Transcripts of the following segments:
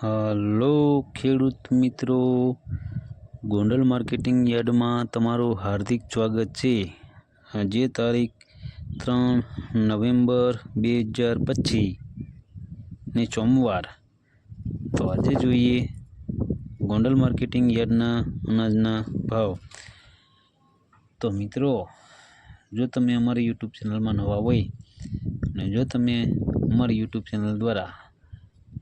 Hello ખેડૂત મિત્રો. Gondal marketing યાર્ડમાં તમારું હાર્દિક સ્વાગત છે. આજે તારીખ ત્રણ નવેમ્બર બે હજાર પચીસ ને સોમવાર. તો આજે જોઈએ ગોંડલ માર્કેટિંગ યાર્ડના અનાજના ભાવ. તો મિત્રો, જો તમે અમારી યુટ્યુબ ચેનલમાં નવા હોય અને જો તમે અમારી યુટ્યુબ ચેનલ દ્વારા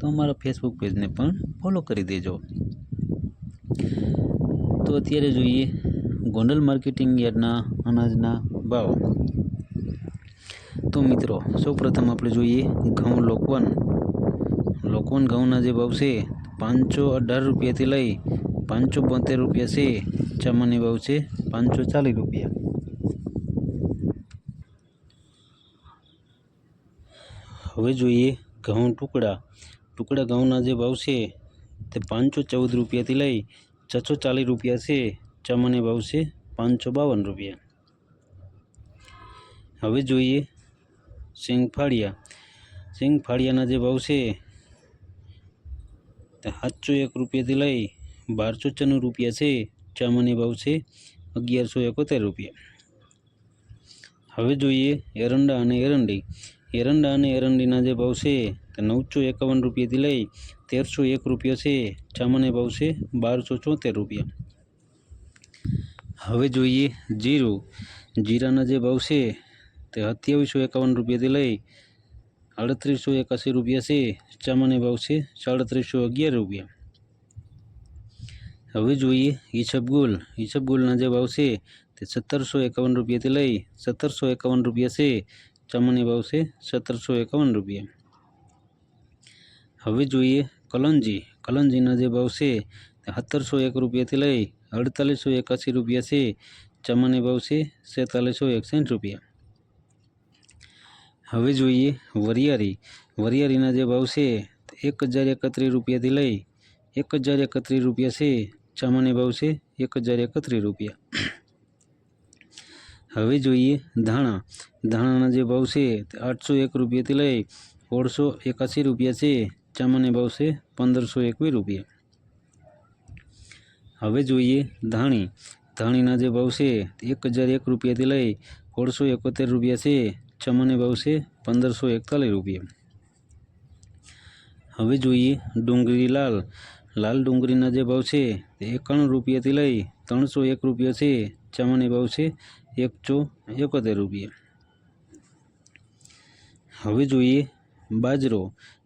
તો અમારા ફેસબુક પેજને પણ ફોલો કરી દેજો. તો અત્યારે જોઈએ ગોંડલ માર્કેટિંગ યાર્ડના અનાજના ભાવ. તો મિત્રો, સૌપ્રથમ આપણે જોઈએ ઘઉં લોકવન. લોકવન ઘઉંના જે ભાવ છે, પાંચસો અઢાર રૂપિયાથી લઈ પાંચસો બોતેર રૂપિયા છે. ચમનની ભાવ છે, પાંચસો ચાલીસ રૂપિયા. હવે જોઈએ ઘઉં ટુકડા. ટુકડા ઘઉંના જે ભાવ છે, તે પાંચસો ચૌદ રૂપિયાથી લઈ છસો ચાલીસ રૂપિયા છે. ચમને ભાવ છે પાંચસો બાવન રૂપિયા. હવે જોઈએ સિંગફાળિયા સિંગફાળિયાના જે ભાવ છે, તે સાતસો એક રૂપિયાથી લઈ બારસો છન્નું રૂપિયા છે. ચામાની ભાવ છે અગિયારસો એકોતેર રૂપિયા. હવે જોઈએ એરંડા અને એરંડી. એરંડા અને એરંડીના જે ભાવ છે તે નવસો એકાવન રૂપિયાથી લઈ તેરસો એક રૂપિયા છે. ચામાની ભાવ છે બારસો ચોતેર રૂપિયા. હવે જોઈએ જીરું. જીરાના જે ભાવ છે તે સત્યાવીસો એકાવન રૂપિયાથી લઈ અડત્રીસો એકાસી રૂપિયા છે. ચામાની ભાવ છે સાડત્રીસો અગિયાર રૂપિયા. હવે જોઈએ ઈસબગુલ ઈસબગુલના જે ભાવ છે તે સત્તરસો એકાવન રૂપિયાથી લઈ સત્તરસો એકાવન રૂપિયા છે. ચામાની ભાવ છે સત્તરસો એકાવન રૂપિયા હવે જોઈએ કલંજી કલંજીના જે ભાવ છે તે સત્તરસો એક રૂપિયાથી લઈ અડતાલીસો એકાસી રૂપિયા છે ચામાની ભાવ છે સેતાલીસો એકસઠ રૂપિયા હવે જોઈએ વરિયાળી વરિયાળીના જે ભાવ છે તે એક હજાર એકત્રીસ રૂપિયાથી લઈ એક હજાર એકત્રીસ રૂપિયા છે ચામાની ભાવ છે એક હજાર એકત્રીસ રૂપિયા હવે જોઈએ ધાણા. ધાણાના જે ભાવ છે તે આઠસો એક રૂપિયાથી લઈ સોળસો એકાસી રૂપિયા છે. ચામાને ભાવ છે પંદરસો એકવીસ રૂપિયા. હવે જોઈએ ધાણી. ધાણીના જે ભાવ છે એક હજાર એક રૂપિયાથી લઈ સોળસો એકોતેર રૂપિયા છે. ચામાની ભાવ છે પંદરસો એકતાલીસ રૂપિયા. હવે જોઈએ ડુંગળી લાલ. લાલ ડુંગળીના જે ભાવ છે તે એકાણું રૂપિયાથી લઈ ત્રણસો એક રૂપિયા છે. ચામાની ભાવ છે એકસો એકોતેર રૂપિયા હવે જોઈએ બાજરો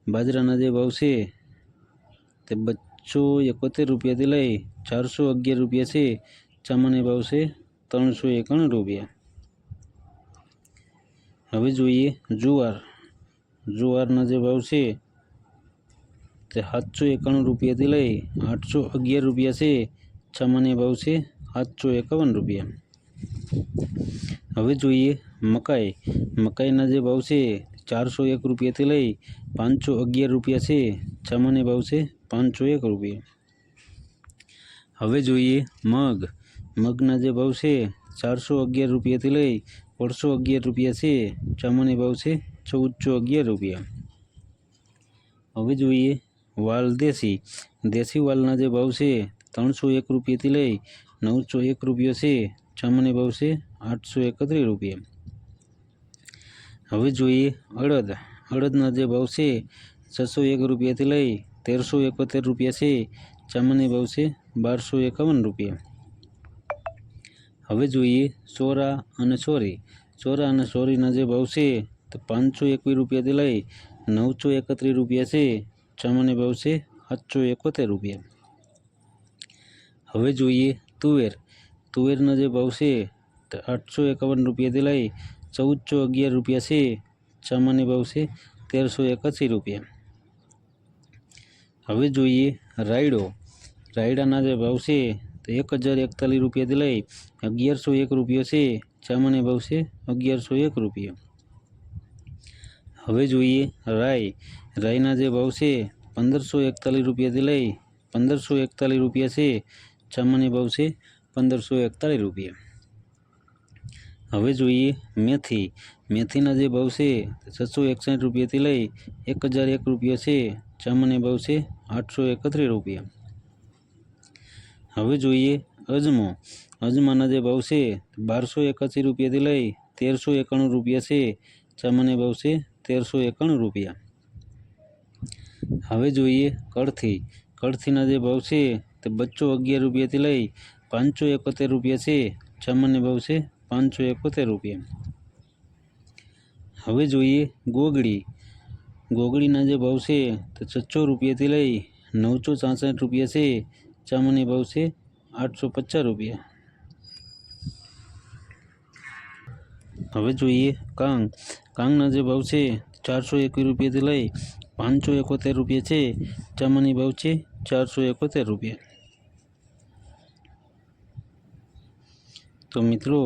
બાજરાના જે ભાવ છે તે બસો એકોતેર રૂપિયાથી લઈ ચારસો અગિયાર રૂપિયા છે ચામાની ભાવ છે ત્રણસો એકાણું રૂપિયા હવે જોઈએ જુવાર જુવારના જે ભાવ છે તે સાતસો એકાણું રૂપિયાથી લઈ આઠસો અગિયાર રૂપિયા છે સામાન્ય ભાવ છે સાતસો એકાવન રૂપિયા હવે જોઈએ મકાઈ. મકાઈના જે ભાવ છે, ચારસો એક રૂપિયાથી લઈ પાંચસો અગિયાર રૂપિયા છે. સામાન્ય ભાવ છે પાંચસો એક રૂપિયા. હવે જોઈએ મગ. મગના જે ભાવ છે, ચારસો અગિયાર રૂપિયાથી લઈ અઢસો અગિયાર રૂપિયા છે. સામાન્ય ભાવ છે ચૌદસો અગિયાર રૂપિયા. હવે જોઈએ વાલ દેશી. દેશી વાલના જે ભાવ છે, ત્રણસો એક રૂપિયાથી લઈ નવસો એક રૂપિયો છે. સામાન્ય ભાવ છે આઠસો એકત્રીસ રૂપિયા. હવે જોઈએ અડદ અડદના જે ભાવ છે છસો એક રૂપિયાથી લઈ તેરસો એકોતેર રૂપિયા છે. સામાન્ય ભાવ છે બારસો એકાવન રૂપિયા. હવે જોઈએ સોરા અને સોરી. સોરા અને સોરીના જે ભાવ છે તો પાંચસો એકવીસ રૂપિયાથી લઈ નવસો એકત્રીસ રૂપિયા છે. સામાન્ય ભાવ છે સાતસો એકોતેર રૂપિયા. હવે જોઈએ તુવેર. તુવેરના જે ભાવ છે આઠસો એકાવન રૂપિયાથી લઈ ચૌદસો અગિયાર રૂપિયા છે સામાન્ય ભાવ છે તેરસો એકાસી રૂપિયા. હવે જોઈએ રાયડો. રાયડાના જે ભાવ છે, તો એક હજાર એકતાલીસ રૂપિયાથી લઈ અગિયારસો એક રૂપિયો છે સામાન્ય ભાવ છે અગિયારસો એક રૂપિયા. હવે જોઈએ રાઈ. રાઈના જે ભાવ છે, પંદરસો એકતાલીસ રૂપિયાથી લઈ પંદરસો એકતાલીસ રૂપિયા છે સામાન્ય ભાવ છે પંદરસો એકતાલીસ રૂપિયા. હવે જોઈએ મેથી. મેથીના જે ભાવ છે છસો એકસઠ રૂપિયાથી લઈ એક હજાર એક રૂપિયા છે. સામાન્ય ભાવ છે આઠસો એકત્રીસ રૂપિયા. હવે જોઈએ અજમો. અજમાના જે ભાવ છે બારસો એકાસી રૂપિયાથી લઈ તેરસો એકાણું રૂપિયા છે. સામાન્ય ભાવ છે તેરસો એકાણું રૂપિયા. હવે જોઈએ કળથી. કળથીના જે ભાવ છે તે બચ્ચો અગિયાર રૂપિયાથી લઈ પાંચસો એકોતેર રૂપિયા છે સામાન્ય ભાવ છે પાંચસો એકોતેર રૂપિયા. હવે જોઈએ ગોગડી. ગોગડીના જે ભાવ છે તો છસો રૂપિયાથી લઈ નવસો છાસઠ રૂપિયા છે સામાન્ય ભાવ છે આઠસો પચાસ રૂપિયા. હવે જોઈએ કાંગ. કાંગના જે ભાવ છે ચારસો એકવીસ રૂપિયાથી લઈ પાંચસો એકોતેર રૂપિયા છે સામાન્ય ભાવ છે ચારસો એકોતેર રૂપિયા. તો મિત્રો,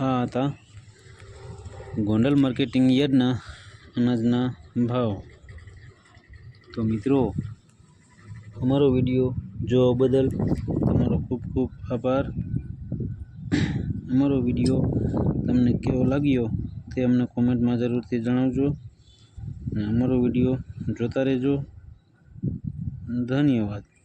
આ હતા ગોંડલ માર્કેટિંગ યાર્ડના અનાજના ભાવ. તો મિત્રો, અમારો વીડિયો જોવા બદલ તમારો ખૂબ ખૂબ આભાર. અમારો વીડિયો તમને કેવો લાગ્યો તે અમને કોમેન્ટમાં જરૂરથી જણાવજો અને અમારો વીડિયો જોતા રહેજો. ધન્યવાદ.